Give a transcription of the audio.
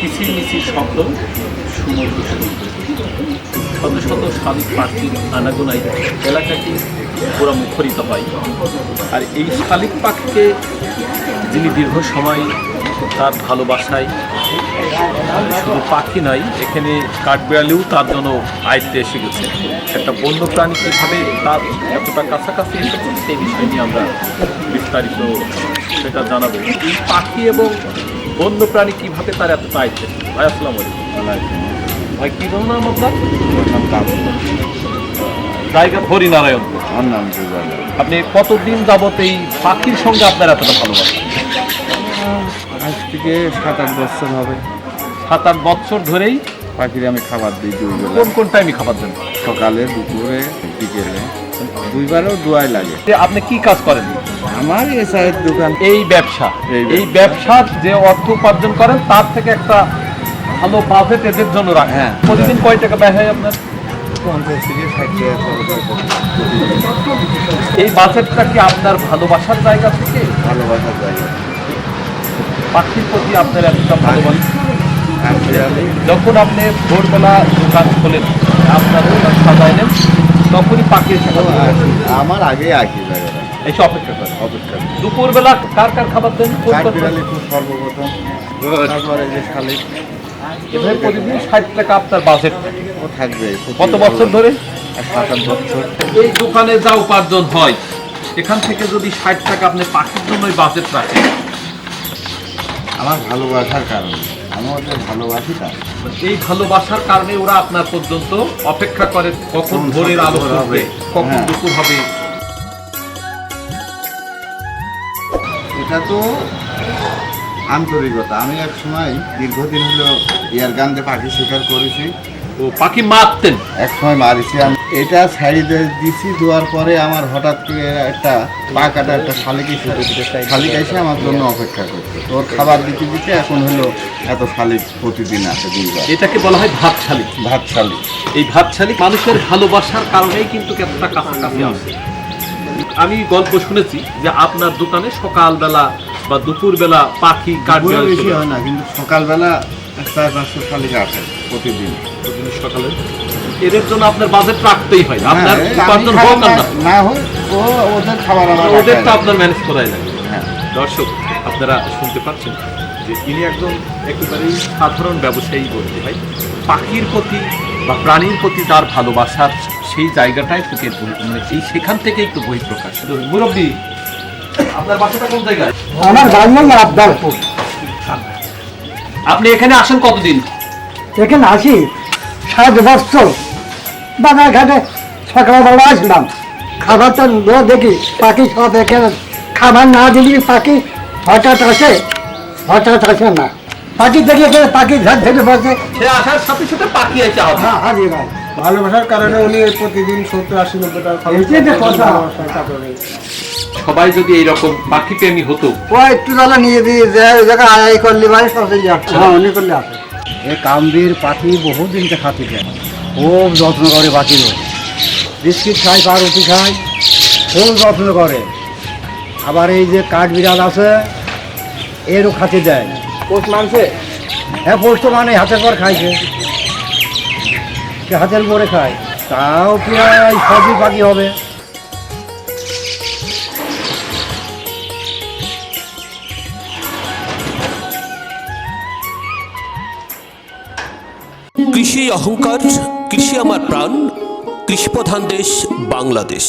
কিচির শব্দ সুমধুর শত শত শালিক পাখির আনাগোনায় এলাকাটি পুরো মুখরিত হয়। আর এই শালিক পাখিকে যিনি দীর্ঘ সময় তার ভালোবাসায় শুধু পাখি নয়, এখানে কাঠবিড়ালিও তার জন্য আয়ত্তে এসে গেছে। একটা বন্য প্রাণী কীভাবে তার এতটা কাছাকাছি এসেছে, সেই বিষয় নিয়ে আমরা বিস্তারিত সেটা জানাব। এই পাখি এবং বন্য প্রাণী কীভাবে তার এতটা আয়ত্তে এসেছে ভাই আসসালামু আলাইকুম। ভাই কী ধরুন নাম আপনার? জায়গা জুবাল আপনি কতদিন যাবত এই পাখির সঙ্গে আপনার এতটা ভালোবাসা আজ থেকে সাত আট বছর হবে। সাত আট বছর ধরেই পাখির আমি খাবার দিই দুইবেলা কোন কোন টাইমে খাবার দেন? সকালে দুপুরে বিকেলে। দুইবারও দোয়াই লাগে। আপনি কি কাজ করেন? আমার এ চায়ের দোকান। এই ব্যবসা এই ব্যবসার যে অর্থ উপার্জন করেন তার থেকে একটা ভালো বাজেট এদের জন্য রাখেন হ্যাঁ। প্রতিদিন কয় টাকা ব্যয় হয় আপনার। এই বাজেটটা কি আপনার ভালোবাসার জায়গা থেকে? ভালোবাসার জায়গা। পাখির প্রতি আপনার এতটা ভালোবাসা? যখন আপনি ভোরবেলা দোকান খোলেন আপনার দোকান সাজাইলেন তখনই পাখি এসে কথা বলে। আমার আগে জায়গাটা এসে অপেক্ষা করে অপেক্ষা দুপুরবেলা কার কার খাবার দেন? সর্বপ্রথম। তারপরে যে শালিক এভাবে প্রতিদিন ষাট টাকা আপনার বাজেট থাকবে। কত বছর ধরে? সাত বছর। এই দোকানে যা উপার্জন হয় এখান থেকে যদি ষাট টাকা আপনি পাখির জন্যই বাজেট রাখেন। আমার ভালোবাসার কারণে। আমি ওদের ভালোবাসি তাই এই ভালোবাসার কারণে ওরা আপনার পর্যন্ত অপেক্ষা করে কখন ভোরের আলো হবে হবে। কখন হ্যাঁ। দুপুর হবে এটা তো আন্তরিকতা। আমি এক সময় দীর্ঘদিন হলো ইয়ার গান্ধে পাখি শিকার করেছি। ও পাখি মারতেন? এক সময় মারিছি। আমি এটা সাইডে দিছি দেওয়ার পরে আমার হঠাৎ করে একটা পা কাটা একটা শালিক এসে শালিক এসে আমার জন্য অপেক্ষা করছে। তোর খাবার দিতে দিতে এখন হলো এত শালিক প্রতিদিন আসে দুইবার। এটাকে বলা হয় ভাত শালিক। ভাত শালিক। এই ভাত শালিক মানুষের ভালোবাসার কারণেই কিন্তু এতটা কাছাকাছি আসে? আমি গল্প শুনেছি যে আপনার দোকানে সকালবেলা বা দুপুরবেলা পাখি কাঠবিড়াল বেশি হয় না কিন্তু সকালবেলা চার পাঁচশো শালিক আসে প্রতিদিন। প্রতিদিন সকালে? এদের জন্য আপনার বাজেট রাখতেই হয় আপনার হ্যাঁ, উপার্জন হোক না না- না হোক ও ওদের খাবার আমার ওদের তো আপনার ম্যানেজ করাই লাগে। হ্যাঁ। দর্শক আপনারা শুনতে পাচ্ছেন যে ইনি একজন একেবারেই সাধারণ ব্যবসায়ী বলতে ভাই পাখির প্রতি বা প্রাণীর প্রতি তার ভালোবাসার সেই জায়গাটাই থেকে মানে এই সেখান থেকে একটু বহিঃপ্রকাশ। মুরব্বী আপনার বাসাটা কোন জায়গায়? আমার বাড়ি হলো আবদারপুর। আপনি এখানে আসেন কতদিন? এখানে আসি সাত বছর। বাজারঘাটে সকালবেলা আসলাম। খাবারটা লো দেখি পাখি সব এখানে। খাবার না দিলি পাখি হঠাৎ আসে হঠাৎ আসে না। পাখি দেখে এখানে পাখি ঝাঁক ধরে বসে। সে আসার সাথে সাথে পাখি হবে হ্যাঁ হাজির ভাই ভালোবাসার কারণে উনি প্রতিদিন সত্তর আশি নব্বই টাকা খরচ এই যে করেন, কথা। সবাই যদি এইরকম পাখি প্রেমী হতো। ও একটু বেলা নিয়ে দিয়ে জায়গায় আয় করলি ভাই সবাই যাচ্ছে। হ্যাঁ। উনি করলে আসে এ কামবির পাখি বহুদিন থেকে খাতে যায় খুব যত্ন করে পাখির। বিস্কিট খায় পাউরুটি খায় খুব যত্ন করে। আবার এই যে কাঠ বিড়াল আছে এরও খাতে দেয়। পোস্ট মানছে হ্যাঁ পোস্ত মানে হাতে পর খাইছে। হাতের পরে খায়। তাও প্রায় সবই পাখি হবে। কৃষি অহংকার, কৃষি আমার প্রাণ, কৃষিপ্রধান দেশ বাংলাদেশ।